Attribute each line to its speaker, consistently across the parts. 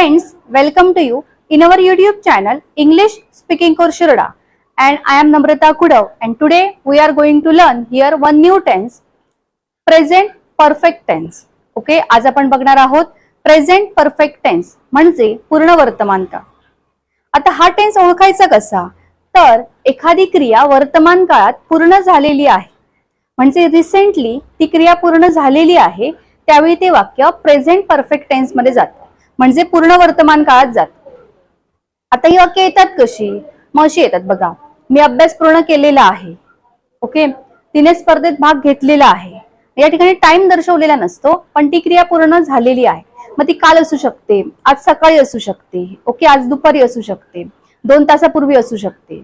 Speaker 1: Friends welcome to you in our YouTube channel English speaking core Shirda and I am Namrata Kudav and today we are going to learn here one new tense present perfect tense okay आज आपण बघणार आहोत present perfect tense म्हणजे पूर्ण वर्तमान काळ आता हा टेन्स ओळखायचा कसा तर एखादी क्रिया वर्तमान काळात पूर्ण झालेली आहे म्हणजे रिसेंटली ती क्रिया पूर्ण झालेली आहे त्यावेळी ते वाक्य प्रेझेंट परफेक्ट टेन्समध्ये जातं म्हणजे पूर्ण वर्तमान काळात जात. आता ही वाक्य येतात कशी? मग अशी येतात बघा. मी अभ्यास पूर्ण केलेला आहे. ओके? तिने स्पर्धेत भाग घेतलेला आहे. या ठिकाणी टाइम दर्शवलेला नसतो पण ती क्रिया पूर्ण झालेली आहे. मग ती काल असू शकते आज सकाळी असू शकते ओके? आज दुपारी असू शकते दोन तासापूर्वी असू शकते.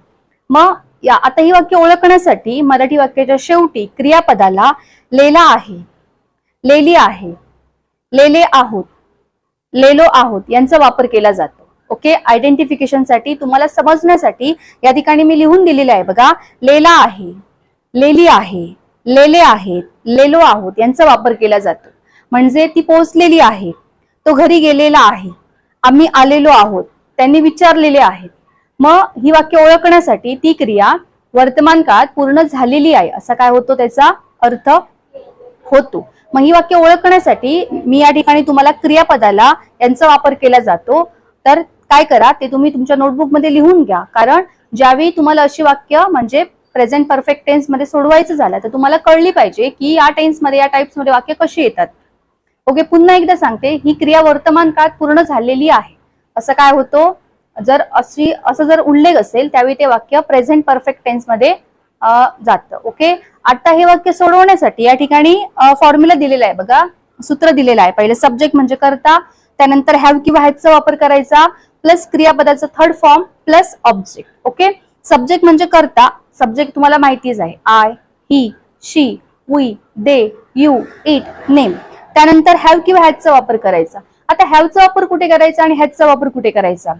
Speaker 1: मग या आता ही वाक्य ओळखण्यासाठी मराठी वाक्याच्या शेवटी क्रियापदाला लेला आहे. लेली आहे. लेले आहोत. लेलो आहोत यांचा वापर केला जातो. ओके आयडेंटिफिकेशनसाठी तुम्हाला समजण्यासाठी या ठिकाणी मी लिहून दिलेलं आहे बघा. लेला आहे लेली आहे लेले आहेत लेलो आहोत यांचा वापर केला जातो. म्हणजे ती पोहोचलेली आहे तो घरी गेलेला आहे आम्ही आलेलो आहोत त्यांनी विचारलेले आहेत. मग ही वाक्य ओळखण्यासाठी ती क्रिया वर्तमान काळात पूर्ण झालेली आहे असा काय होतो त्याचा अर्थ? होतो. मग ही वाक्य ओळखण्यासाठी मी या ठिकाणी तुम्हाला क्रियापदाला यांचा वापर केला जातो. तर काय करा ते तुम्ही तुमच्या नोटबुकमध्ये लिहून घ्या. कारण ज्यावेळी तुम्हाला अशी वाक्य म्हणजे प्रेझेंट परफेक्ट टेन्समध्ये सोडवायचं झालं तर तुम्हाला कळली पाहिजे की या टेन्समध्ये या टाइप्समध्ये वाक्य कशी येतात. ओके पुन्हा एकदा सांगते ही क्रिया वर्तमान काळात पूर्ण झालेली आहे. असं काय होतो? जर अशी असं जर उल्लेख असेल त्यावेळी ते वाक्य प्रेझेंट परफेक्ट टेन्समध्ये जातं. ओके आता हे वाक्य सोडवण्यासाठी या ठिकाणी फॉर्म्युला दिलेला आहे बघा. सूत्र दिलेलं आहे. पहिले सब्जेक्ट म्हणजे करता त्यानंतर हॅव किंवा हॅजचा वापर करायचा plus क्रियापदाचा third form plus object okay subject म्हणजे करता. सब्जेक्ट तुम्हाला माहितीच आहे. I he she we they you it name त्यानंतर हॅव किंवा हॅजचा वापर करायचा. आता हॅवचा वापर कुठे करायचा आणि हॅजचा वापर कुठे करायचा?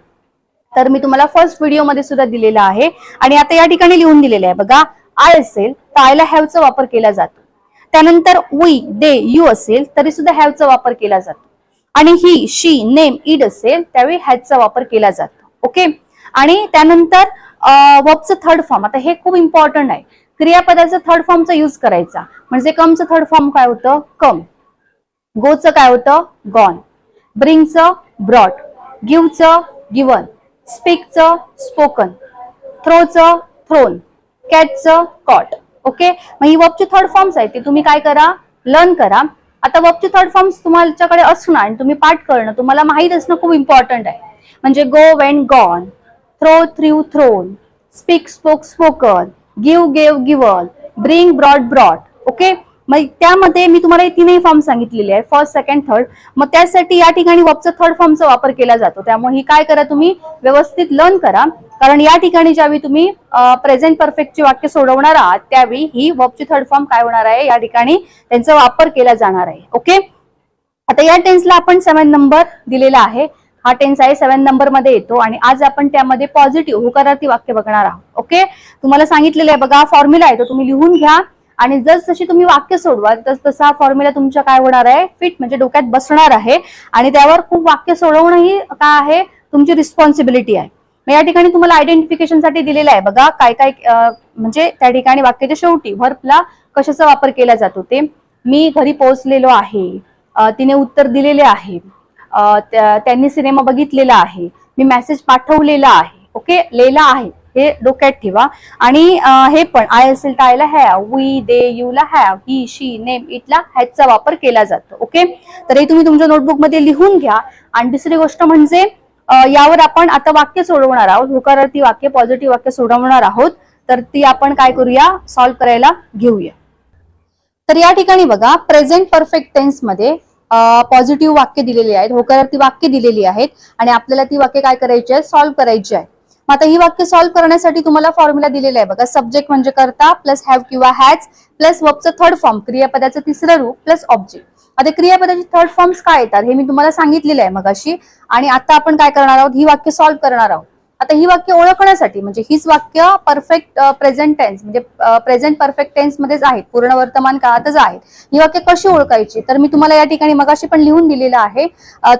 Speaker 1: तर मी तुम्हाला फर्स्ट व्हिडिओमध्ये सुद्धा दिलेला आहे. आणि आता या ठिकाणी लिहून दिलेलं आहे. बघा आय असेल तर आयला हॅवचा वापर केला जातो. त्यानंतर वी दे यू असेल तरी सुद्धा हॅवचा वापर केला जातो. आणि ही शी नेम इड असेल त्यावेळी हॅजचा वापर केला जातो. ओके आणि त्यानंतर वर्बचं थर्ड फॉर्म आता हे खूप इम्पॉर्टंट आहे. क्रियापदाचा थर्ड फॉर्मचा युज करायचा. म्हणजे कमचं थर्ड फॉर्म काय होतं? कम गोचं काय होतं? गॉन ब्रिंगचं ब्रॉड गिव्हचं गिवन स्पीकचं स्पोकन थ्रोचं थ्रोन कॅटचं कॉट ओके? मग ही वर्बची थर्ड फॉर्म्स आहेत ते तुम्ही काय करा? लर्न करा. आता वर्बची थर्ड फॉर्म्स तुमच्याकडे असणं आणि तुम्ही पाठ करणं तुम्हाला माहीत असणं खूप इम्पॉर्टंट आहे. म्हणजे go went gone throw threw thrown speak spoke spoken give gave given bring brought brought okay? मग त्यामध्ये मी तुम्हाला हे तीनही फॉर्म सांगितलेले आहे फर्स्ट सेकंड थर्ड मग त्यासाठी या ठिकाणी वॉपचा थर्ड फॉर्मचा वापर केला जातो. त्यामुळे ही काय करा तुम्ही? व्यवस्थित लर्न करा. कारण या ठिकाणी ज्यावेळी तुम्ही प्रेझेंट परफेक्टची वाक्य सोडवणार आहात त्यावेळी ही वॉपची थर्ड फॉर्म काय होणार आहे? या ठिकाणी त्यांचा वापर केला जाणार आहे. ओके आता या टेन्सला आपण सेवन नंबर दिलेला आहे. हा टेन्स आहे सेवन नंबरमध्ये येतो. आणि आज आपण त्यामध्ये पॉझिटिव्ह होकारार्थी वाक्य बघणार आहोत. ओके तुम्हाला सांगितलेलं आहे बघा फॉर्म्युला आहे. तो तुम्ही लिहून घ्या. आणि जस जशी तुम्ही वाक्य सोडवाल तस तसा फॉर्म्युला तुमच्या काय होणार आहे? फिट म्हणजे डोक्यात बसणार आहे. आणि त्यावर खूप वाक्य सोडवणं ही काय आहे? तुमची रिस्पॉन्सिबिलिटी आहे. मग या ठिकाणी तुम्हाला आयडेंटिफिकेशनसाठी दिलेलं आहे. बघा काय काय म्हणजे त्या ठिकाणी वाक्याच्या शेवटी व्हर्पला कशाचा वापर केला जातो ते. मी घरी पोहोचलेलो आहे. तिने उत्तर दिलेले आहे. त्यांनी सिनेमा बघितलेला आहे. मी मेसेज पाठवलेला आहे. ओके लेला आहे. हे डोक्यात ठेवा. आणि हे पण आय असेल तर आयला हॅव वी दे यू ला हॅव ही शी नेम इटला हॅजचा वापर केला जातो. ओके तर हे तुम्ही तुमच्या नोटबुकमध्ये लिहून घ्या. आणि दुसरी गोष्ट म्हणजे यावर आपण आता वाक्य सोडवणार आहोत. होकारार्थी वाक्य पॉझिटिव्ह वाक्य सोडवणार आहोत. तर ती आपण काय करूया? सॉल्व्ह करायला घेऊया. तर या ठिकाणी बघा प्रेझेंट परफेक्ट टेन्समध्ये पॉझिटिव्ह वाक्य दिलेली आहेत होकारार्थी वाक्य दिलेली आहेत. आणि आपल्याला ती वाक्य काय करायची आहे? सॉल्व्ह करायची आहे. मग आता ही वाक्य सॉल्व्ह करण्यासाठी तुम्हाला फॉर्म्युला दिलेला आहे. बघा सब्जेक्ट म्हणजे करता प्लस हॅव किंवा हॅज प्लस वर्बचं थर्ड फॉर्म क्रियापदाचं तिसरं रूप प्लस ऑब्जेक्ट आता क्रियापदाचे थर्ड फॉर्म्स काय येतात हे मी तुम्हाला सांगितलेलं आहे मग अशी आणि आता आपण काय करणार आहोत? ही वाक्य सॉल्व्ह करणार आहोत. आता ही वाक्य ओळखण्यासाठी म्हणजे हीच वाक्य परफेक्ट प्रेझेंट टेन्स म्हणजे प्रेझेंट परफेक्ट टेन्स मध्येच आहेत पूर्ण वर्तमान काळातच आहेत. ही वाक्य कशी ओळखायची? तर मी तुम्हाला या ठिकाणी मगाशी पण लिहून दिलेलं आहे.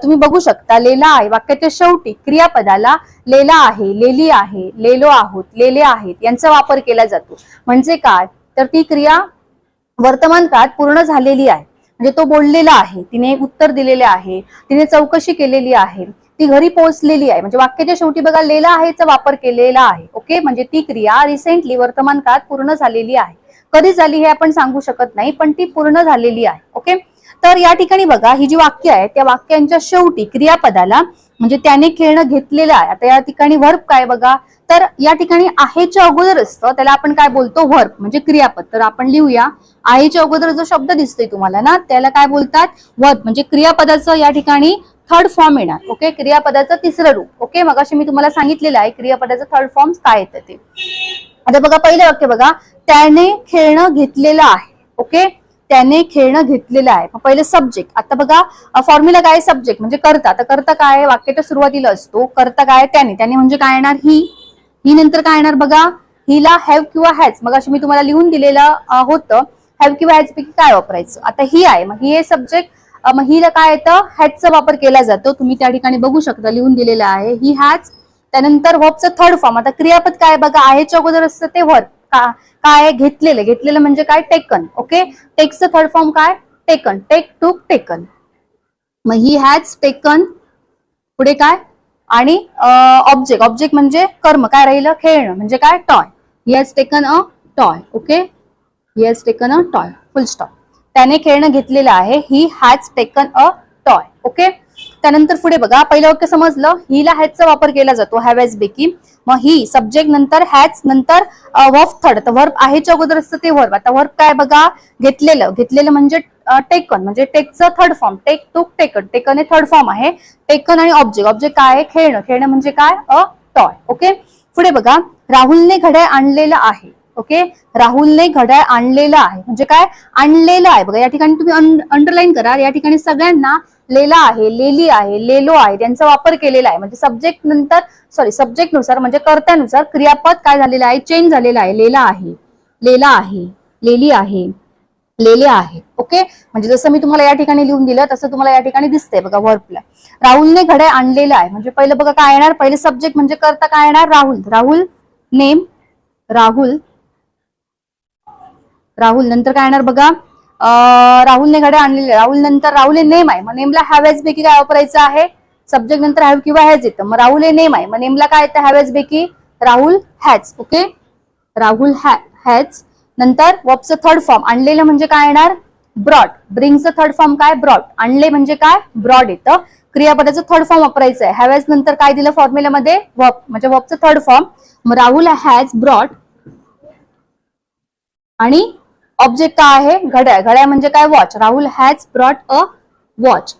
Speaker 1: तुम्ही बघू शकता लेला आहे वाक्याच्या शेवटी क्रियापदाला लेला आहे लेली आहे लेलो आहोत लेले आहेत यांचा वापर केला जातो. म्हणजे काय? तर ती क्रिया वर्तमान काळात पूर्ण झालेली आहे. म्हणजे तो बोललेला आहे तिने उत्तर दिलेले आहे तिने चौकशी केलेली आहे ती घरी पोहोचलेली आहे. म्हणजे वाक्याच्या शेवटी बघा लेला आहेचा वापर केलेला आहे. ओके म्हणजे ती क्रिया रिसेंटली वर्तमान काळात पूर्ण झालेली आहे. कधी झाली हे आपण सांगू शकत नाही पण ती पूर्ण झालेली आहे. ओके तर या ठिकाणी बघा ही जी वाक्य आहे त्या वाक्यांच्या शेवटी क्रियापदाला म्हणजे त्याने खेळणं घेतलेलं आहे. आता या ठिकाणी वर्ब काय बघा? तर या ठिकाणी आहेच्या अगोदर असतं त्याला आपण काय बोलतो? वर्ब म्हणजे क्रियापद. तर आपण लिहूया. आहेच्या अगोदर जो शब्द दिसतोय तुम्हाला ना त्याला काय बोलतात? वर्ब म्हणजे क्रियापदाचं या ठिकाणी थर्ड फॉर्म येणार. ओके क्रियापदाचं तिसरं रूप. ओके मग मी तुम्हाला सांगितलेलं आहे क्रियापदाचं थर्ड फॉर्म काय येतं ते. आता बघा पहिलं वाक्य बघा. त्याने खेळणं घेतलेलं आहे. ओके त्याने खेळणं घेतलेलं आहे. मग पहिले सब्जेक्ट आता बघा फॉर्म्युला काय सब्जेक्ट म्हणजे करता. तर करता काय? वाक्याच्या सुरुवातीला असतो. करता काय त्याने. त्याने म्हणजे काय येणार? ही. ही नंतर काय येणार बघा? हिला हॅव किंवा हॅज मग अशी मी तुम्हाला लिहून दिलेलं होतं. हॅव किंवा हॅज पैकी काय वापरायचं? आता ही आहे. मग ही आहे सब्जेक्ट मग हिला काय येतं? हॅजचा वापर केला जातो. तुम्ही त्या ठिकाणी बघू शकता लिहून दिलेलं आहे. ही हॅज त्यानंतर वर्बचं थर्ड फॉर्म आता क्रियापद काय बघा? आहेच्या अगोदर असतं ते वर्ब का काय घेतलेलं घेतलेलं म्हणजे काय? टेकन ओके टेकचं थर्ड फॉर्म काय? टेकन टेक टू टेकन मग ही हॅज टेकन पुढे काय? आणि ऑब्जेक्ट ऑब्जेक्ट म्हणजे कर्म. काय राहिलं? खेळणं. म्हणजे काय? Toy he has taken a toy okay he has taken a toy full stop त्याने खेळणं घेतलेलं आहे. He has taken a toy okay त्यानंतर पुढे बघा पहिलं वाक्य समजलं हिला हॅजचा वापर केला जातो हॅव एज बेकी मग ही सब्जेक्ट नंतर हॅच नंतर वर्फ थर्ड तर वर्ब आहेच्या अगोदर असतं ते वर्ब आता वर्ब काय बघा घेतलेलं. घेतलेलं म्हणजे टेकन म्हणजे टेकचं third form take to taken taken हे थर्ड फॉर्म आहे. टेकन आणि ऑब्जेक्ट ऑब्जेक्ट काय आहे? खेळणं. खेळणं म्हणजे काय? अ टॉय ओके पुढे बघा राहुलने घड्याळ आणलेलं आहे. ओके राहुलने घड्याळ आणलेलं आहे. म्हणजे काय? आणलेलं आहे. बघा या ठिकाणी तुम्ही अंडरलाईन करा. या ठिकाणी सगळ्यांना लेला आहे लेली आहे लेलो आहे त्यांचा वापर केलेला आहे. म्हणजे सब्जेक्ट नंतर सॉरी सब्जेक्टनुसार म्हणजे कर्त्यानुसार क्रियापद काय झालेलं आहे? चेंज झालेलं आहे. लेला आहे लेला आहे लेली आहे लेले आहे. ओके म्हणजे जसं मी तुम्हाला या ठिकाणी लिहून दिलं तसं तुम्हाला या ठिकाणी दिसतंय बघा वर्बला राहुलने घडे आणलेलं आहे. म्हणजे पहिलं बघा काय येणार? पहिले सब्जेक्ट म्हणजे करता काय येणार? राहुल. राहुल नेम राहुल. राहुल नंतर काय येणार बघा? राहुलने घड्याळ आणलेले राहुल नंतर राहुल हे नेम आहे. मग नेमला हॅवेज पैकी काय वापरायचं आहे? सब्जेक्ट नंतर हॅव किंवा हॅज येतं. मग राहुल हे नेम आहे. मग नेमला काय येतं हॅवेज पैकी Rahul has okay Rahul has नंतर वॉपचं थर्ड फॉर्म आणलेलं म्हणजे काय येणार? ब्रॉड ब्रिंगचं थर्ड फॉर्म काय? ब्रॉड आणले म्हणजे काय? ब्रॉड येतं. क्रियापदाचं थर्ड फॉर्म वापरायचं आहे. हॅवेज नंतर काय दिलं फॉर्म्युलामध्ये वॉप म्हणजे वॉपचं third form Rahul has brought आणि ऑब्जेक्ट काय आहे घड्याळ. घड्याळ म्हणजे काय? Watch Rahul has brought a watch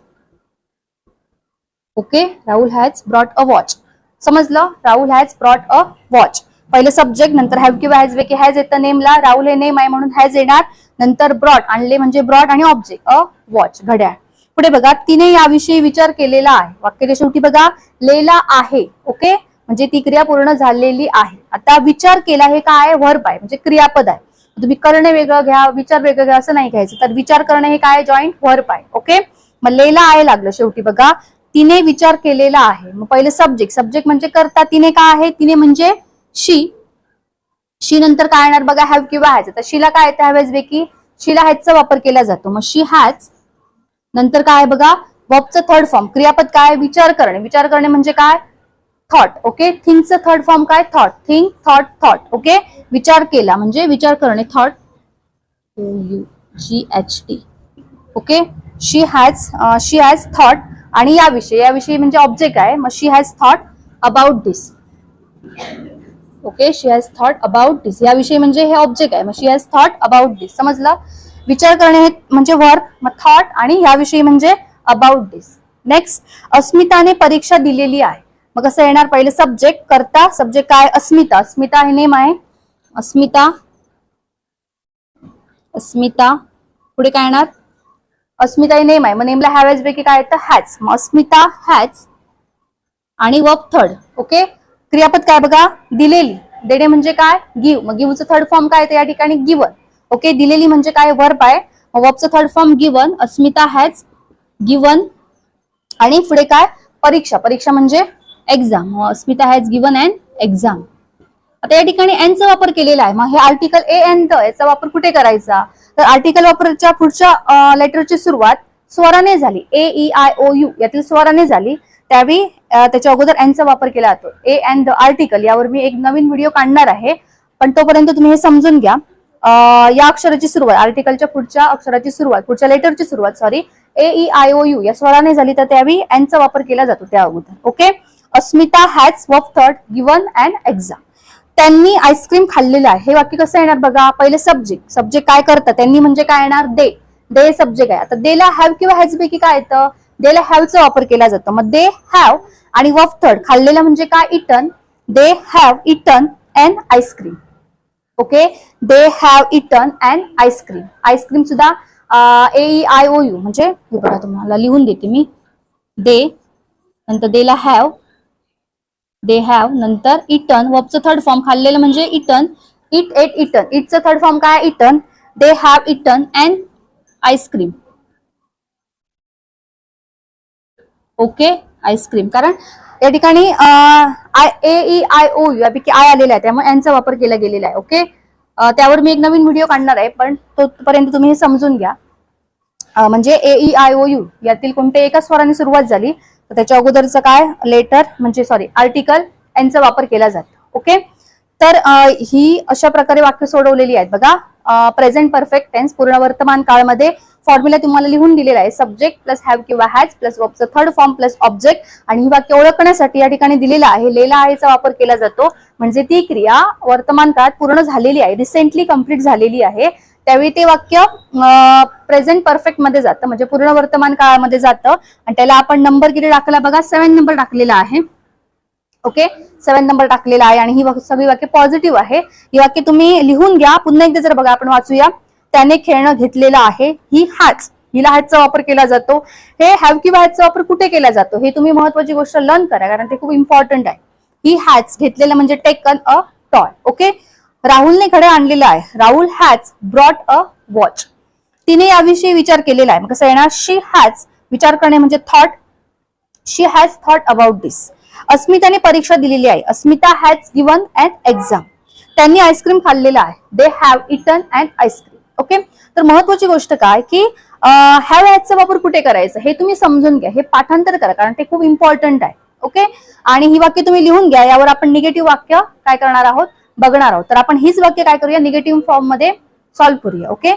Speaker 1: okay Rahul has brought a watch समजलं? Rahul has brought a watch पहिले सब्जेक्ट नंतर हॅव किंवा हॅज वेकी. हॅज येतं नेमला राहुल हे नेम आहे म्हणून हॅज येणार. नंतर ब्रॉड आणले म्हणजे ब्रॉड आणि ऑब्जेक्ट अ वॉच घड्याळ. पुढे बघा तिने याविषयी विचार केलेला आहे. वाक्याच्या शेवटी बघा लेला आहे. ओके म्हणजे ती क्रिया पूर्ण झालेली आहे. आता विचार केला हे काय वर्ब आहे. म्हणजे क्रियापद आहे. तुम्ही करणे वेगळं घ्या विचार वेगळं घ्या असं नाही घ्यायचं. तर विचार करणे हे काय? जॉईंट वर्ब आहे. ओके मग लेला आहे लागलं शेवटी बघा. तिने विचार केलेला आहे. मग पहिले सब्जेक्ट सब्जेक्ट म्हणजे करता तिने काय आहे? तिने म्हणजे शी शी नंतर काय येणार बघा? हॅव किंवा हॅज तर शीला काय येतं हॅवेज बेकी? शीला हॅजचा वापर केला जातो. मग शी हॅज नंतर काय आहे बघा? वर्बचं थर्ड फॉर्म क्रियापद काय? विचार करणे. विचार करणे म्हणजे काय? थॉट ओके थिंकचं थर्ड फॉर्म काय? Thought think thought thought okay विचार केला म्हणजे विचार करणे thought U G H T okay she has she has thought आणि याविषयी याविषयी म्हणजे ऑब्जेक्ट आहे. मग she has thought about this okay she has thought about this याविषयी म्हणजे हे ऑब्जेक्ट आहे. मग she has thought about this समजलं? विचार करणे हे म्हणजे वर्क मग थॉट आणि याविषयी म्हणजे अबाउट दिस नेक्स्ट अस्मिताने परीक्षा दिलेली आहे. मग कसं येणार पहिले सब्जेक्ट करता. सब्जेक्ट काय? अस्मिता. अस्मिता हे नेम आहे. अस्मिता. अस्मिता. पुढे काय येणार? अस्मिता हे नेम आहे. मग नेमला हॅवेज पैकी काय येतं? हॅच मग अस्मिता हॅच आणि वर्क थर्ड ओके क्रियापद काय बघा? दिलेली. देणे म्हणजे काय? गिव मग गिवचं थर्ड फॉर्म काय तर या ठिकाणी? गिवन ओके दिलेली म्हणजे काय? वर्ब आहे. मग वर्बचं third form given Asmita has given आणि पुढे काय? परीक्षा. परीक्षा म्हणजे exam Asmita has given and exam आता या ठिकाणी एनचा वापर केलेला आहे. मग हे आर्टिकल ए एन द याचा वापर कुठे करायचा? तर आर्टिकल वापरच्या पुढच्या लेटरची सुरुवात स्वराने झाली. A E I O U यातील स्वराने झाली. त्यावेळी त्याच्या अगोदर एनचा वापर केला जातो. ए एन द आर्टिकल यावर मी एक नवीन व्हिडिओ काढणार आहे. पण तोपर्यंत तुम्ही हे समजून घ्या. या अक्षराची सुरुवात आर्टिकलच्या पुढच्या अक्षराची सुरुवात पुढच्या लेटरची सुरुवात sorry A E I O U या स्वराने झाली. तर त्यावेळी एनचा वापर केला जातो त्या अगोदर. Okay Asmita has work third given and exam त्यांनी आईस्क्रीम खाल्लेलं आहे. हे वाक्य कसं येणार बघा? पहिले सब्जेक्ट सब्जेक्ट काय करतात त्यांनी म्हणजे काय येणार? दे. दे सब्जेक्ट आहे. आता देला हॅव किंवा हॅज पैकी काय येतं? देला हॅवचा वापर केला जातो. मग दे हॅव आणि वफ थर्ड खाल्लेलं म्हणजे काय? Eaten they have eaten and ice cream okay they have eaten and ice cream ice cream सुद्धा ए आय ओ यू म्हणजे हे बघा तुम्हाला लिहून देते मी. दे. नंतर देला हॅव दे हॅव नंतर इटन वबचं थर्ड फॉर्म खाल्लेलं म्हणजे इटन इट एट इटन इटचं थर्ड फॉर्म काय? Eaten they have eaten and ice cream okay ice cream कारण या ठिकाणी I A E I O U यापैकी आय आलेला आहे. त्यामुळे यांचा वापर केला गेलेला आहे. ओके त्यावर मी एक नवीन व्हिडिओ काढणार आहे पण तोपर्यंत तुम्ही हे समजून घ्या. म्हणजे A E I O U यातील कोणत्या एका स्वराने सुरुवात झाली त्याच्या अगोदरचं काय? लेटर म्हणजे सॉरी आर्टिकल यांचा वापर केला जातो. ओके तर ही अशा प्रकारे वाक्य सोडवलेली आहेत. बघा प्रेझेंट परफेक्ट टेन्स पूर्ण वर्तमान काळमध्ये फॉर्म्युला तुम्हाला लिहून दिलेला आहे. सब्जेक्ट प्लस हॅव किंवा हॅज प्लस वर्बचं थर्ड फॉर्म प्लस ऑब्जेक्ट आणि ही वाक्य ओळखण्यासाठी या ठिकाणी दिलेला आहे. लेला आहेचा वापर केला जातो. म्हणजे ती क्रिया वर्तमान काळात पूर्ण झालेली आहे. रिसेंटली कंप्लीट झालेली आहे. त्यावेळी ते वाक्य प्रेझेंट परफेक्टमध्ये जातं. म्हणजे पूर्ण वर्तमान काळामध्ये जातं. आणि त्याला आपण नंबर किती टाकला बघा? सेव्हन नंबर टाकलेला आहे. ओके सेव्हन नंबर टाकलेला आहे. आणि ही सगळी वाक्य पॉझिटिव्ह आहे. ही वाक्य तुम्ही लिहून घ्या. पुन्हा एकदा जर बघा आपण वाचूया. त्याने खेळणं घेतलेलं आहे ही हॅच. हिला हॅचचा वापर केला जातो. हे हॅव किंवा हॅचचा वापर कुठे केला जातो? हे तुम्ही महत्वाची गोष्ट लर्न करा कारण ते खूप इम्पॉर्टंट आहे. ही हॅच घेतलेलं म्हणजे टेकन अ टॉय ओके राहुलने खडे आणलेलं आहे. Rahul has brought a watch तिने याविषयी विचार केलेला आहे. मग कसं येणार? शी हॅज विचार करणे म्हणजे thought she has thought about this अस्मिताने परीक्षा दिलेली आहे. Asmita has given and exam त्यांनी आईस्क्रीम खाल्लेलं आहे. They have eaten and ice cream okay? तर महत्वाची गोष्ट काय की ह्या हॅजचा वापर कुठे करायचा? हे तुम्ही समजून घ्या. हे पाठांतर करा कारण ते खूप इम्पॉर्टंट आहे. ओके? आणि ही वाक्य तुम्ही लिहून घ्या. यावर आपण निगेटिव्ह वाक्य काय करणार आहोत? बघणार आहोत. तर आपण हीच वाक्य काय करूया? निगेटिव्ह फॉर्ममध्ये सॉल्व्ह करूया. ओके?